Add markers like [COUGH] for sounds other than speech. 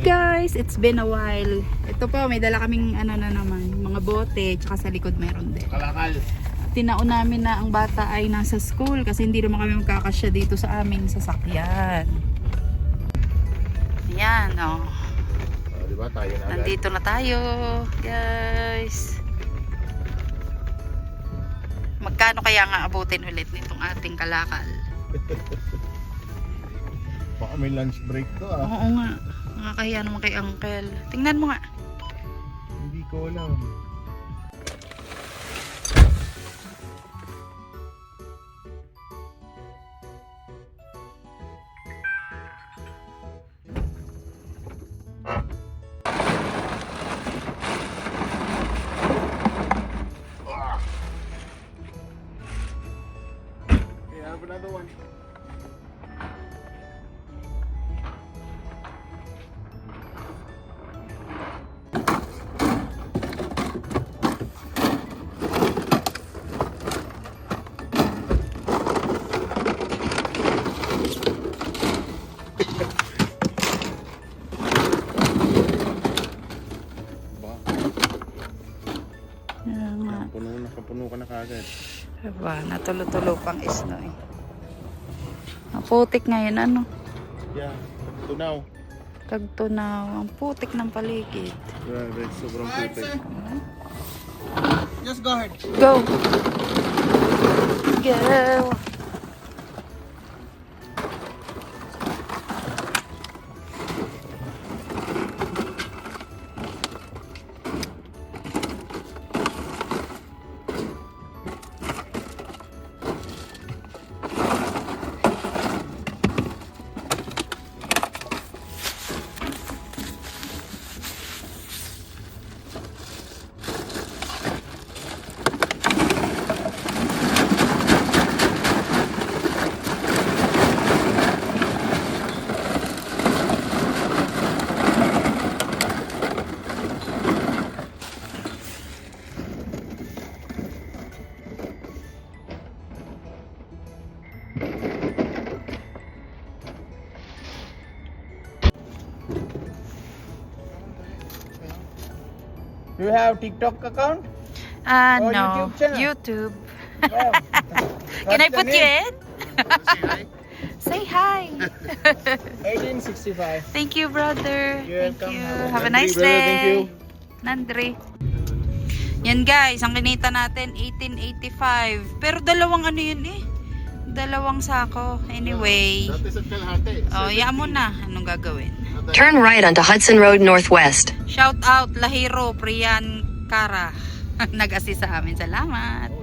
guys, it's been a while. Ito po, may dala kaming ano na naman, mga bote, tsaka sa likod meron din. Kalakal. Tinaon namin na ang bata ay nasa school kasi hindi naman kami magkakasya dito sa aming sasakyan. Yan, oh. Oh, di ba? Tayo na. Nandito na tayo, guys. Magkano kaya nga abutin ulit nitong ating kalakal? [LAUGHS] Baka may lunch break to ah. Oo nga. Nakakahiya naman kay Uncle. Tingnan mo nga. Hindi ko alam. Have another one. Yan nga. puno na, kapuno ka na kagad. Diba, natulo-tulo pang isno eh. Ang putik ngayon, ano? Yeah, tunaw. Tagtunaw. Ang putik ng paligid. Grabe, sobrang putik. Just go ahead. Go! Go! You have TikTok account? Ah, Oh, no. YouTube channel. YouTube. Wow. [LAUGHS] Can I put you in? Say hi. 1865. Thank you, brother. You're Thank welcome. you. Have Have a Nandri, nice brother. Thank you. day. Nandri. Yan guys, ang kinita natin 1885. Pero dalawang ano yun eh. Dalawang sako. Anyway. Dati sa Kalahati. Oh, yaan mo na. Anong gagawin? Turn right onto Hudson Road Northwest. Shout out Lahiro Priyan Kara. [LAUGHS] Nag-assist sa amin. Salamat.